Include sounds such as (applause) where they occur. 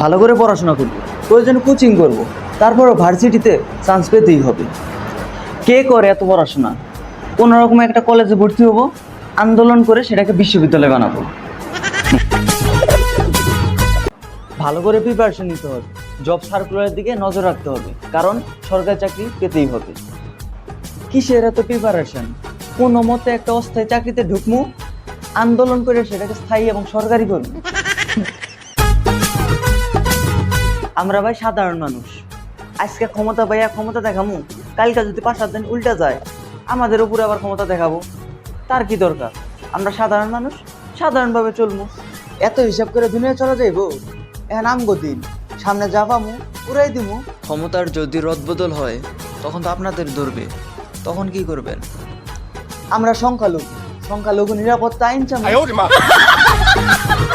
ভালো করে পড়াশোনা করব, প্রয়োজনে কোচিং করব, তারপরও ভার্সিটিতে চান্স পেতেই হবে। কে করে এত পড়াশোনা? কোনো রকম একটা কলেজে ভর্তি হব, আন্দোলন করে সেটাকে বিশ্ববিদ্যালয় বানাবো। ভালো করে প্রিপারেশন নিতে হবে জব সার্কুলারের দিকে নজর রাখতে হবে, কারণ সরকারি চাকরি পেতেই হবে। কিসের এত প্রিপারেশন কোনো মতে একটা অস্থায়ী চাকরিতে ঢুকমু, আন্দোলন করে সেটাকে স্থায়ী এবং সরকারি করব। আমরা ভাই সাধারণ মানুষ। আজকে ক্ষমতা পাইয়া ক্ষমতা দেখামু কালকে যদি পাঁচ সাত দিন উল্টা যায় আমাদের উপরে আবার ক্ষমতা দেখাবো। তার কি দরকার? আমরা সাধারণ মানুষ সাধারণভাবে চলমু। এত হিসাব করে দুনিয়া চলা যাইব? এখন আমগো দিন। সামনে যা পামু পুরাই দিমু। ক্ষমতার যদি রদবদল হয় তখন তো আপনাদের ধরবে। তখন কি করবেন? আমরা সংখ্যালঘু। সংখ্যালঘু নিরাপত্তা আইন চামু। (laughs)